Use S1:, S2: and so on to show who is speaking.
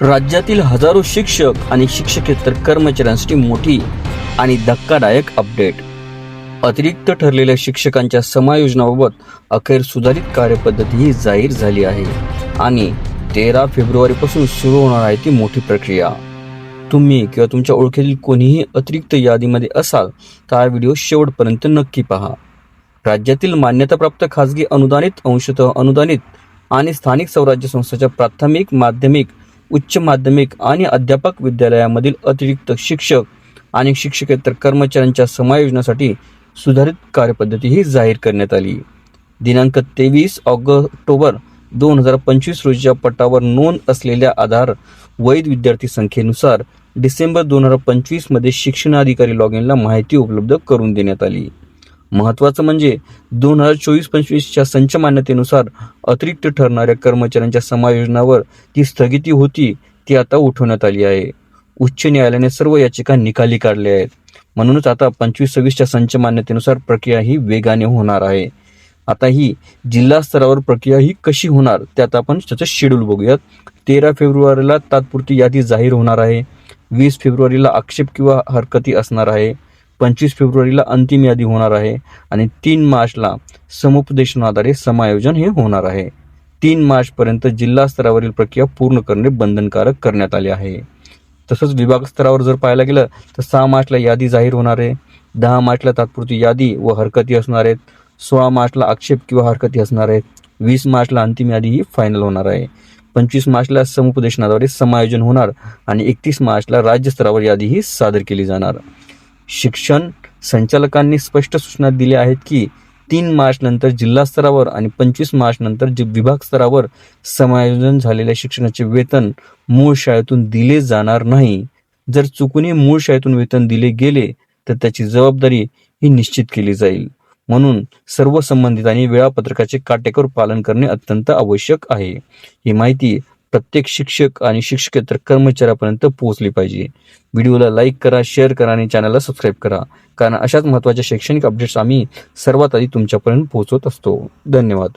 S1: राज्यातील हजारो शिक्षक आणि शिक्षकेतर कर्मचाऱ्यांसाठी मोठी आणि धक्कादायक अपडेट. अतिरिक्त ठरलेल्या शिक्षकांच्या समायोजनाबाबत अखेर सुधारित कार्यपद्धतीही जाहीर झाली आहे आणि तेरा फेब्रुवारीपासून सुरू होणार आहे ती मोठी प्रक्रिया. तुम्ही किंवा तुमच्या ओळखीतील कोणीही अतिरिक्त यादीमध्ये असाल तर हा व्हिडिओ शेवटपर्यंत नक्की पहा. राज्यातील मान्यताप्राप्त खाजगी अनुदानित अंशतः अनुदानित आणि स्थानिक स्वराज्य संस्थेच्या प्राथमिक माध्यमिक उच्च माध्यमिक आणि अध्यापक विद्यालयामधील अतिरिक्त शिक्षक आणि शिक्षकेतर कर्मचाऱ्यांच्या समायोजनासाठी सुधारित कार्यपद्धतीही जाहीर करण्यात आली. दिनांक तेवीस ऑक्टोबर दोन हजार पंचवीस रोजीच्या पटावर नोंद असलेल्या आधार वैध विद्यार्थी संख्येनुसार डिसेंबर दोन हजार पंचवीसमध्ये शिक्षणाधिकारी लॉग इनला माहिती उपलब्ध करून देण्यात आली. महत्त्वाचं म्हणजे दोन हजार चोवीस पंचवीसच्या संच मान्यतेनुसार अतिरिक्त ठरणाऱ्या कर्मचाऱ्यांच्या समायोजनावर जी स्थगिती होती ती आता उठवण्यात आली आहे. उच्च न्यायालयाने सर्व याचिका निकाली काढल्या आहेत. म्हणूनच आता पंचवीस सव्वीसच्या संच मान्यतेनुसार प्रक्रिया ही वेगाने होणार आहे. आता ही जिल्हा स्तरावर प्रक्रिया ही कशी होणार त्यात आपण त्याचं शेड्यूल बघूयात. तेरा फेब्रुवारीला तात्पुरती यादी जाहीर होणार आहे. वीस फेब्रुवारीला आक्षेप किंवा हरकती असणार आहे. पंचवीस फेब्रुवारीला अंतिम यादी होणार आहे आणि तीन मार्चला समुपदेशनाद्वारे समायोजन हे होणार आहे. तीन मार्चपर्यंत जिल्हा स्तरावरील प्रक्रिया पूर्ण करणे बंधनकारक करण्यात आले आहे. तसंच विभाग स्तरावर जर पाहायला गेलं तर सहा मार्चला यादी जाहीर होणार आहे. दहा मार्चला तात्पुरती यादी व हरकती असणार आहेत. सोळा मार्चला आक्षेप किंवा हरकती असणार आहेत. वीस मार्चला अंतिम यादी ही फायनल होणार आहे. पंचवीस मार्चला समुपदेशनाद्वारे समायोजन होणार आणि एकतीस मार्चला राज्यस्तरावर यादी ही सादर केली जाणार. शिक्षण संचालकांनी स्पष्ट सूचना दिल्या आहेत की तीन मार्च नंतर जिल्हा स्तरावर आणि पंचवीस मार्च नंतर जे विभाग स्तरावर समायोजन झालेल्या शिक्षणाचे वेतन मूळ शाळेतून दिले जाणार नाही. जर चुकूनही मूळ शाळेतून वेतन दिले गेले तर त्याची जबाबदारी ही निश्चित केली जाईल. म्हणून सर्व संबंधितांनी वेळापत्रकाचे काटेकोर पालन करणे अत्यंत आवश्यक आहे. ही माहिती प्रत्येक शिक्षक आणि शिक्षकेतर कर्मचाऱ्यापर्यंत पोहोचली पाहिजे. व्हिडिओला लाईक करा शेअर करा आणि चॅनलला सबस्क्राईब करा. कारण अशाच महत्त्वाच्या शैक्षणिक अपडेट्स आम्ही सर्वात आधी तुमच्यापर्यंत पोहोचवत असतो. धन्यवाद.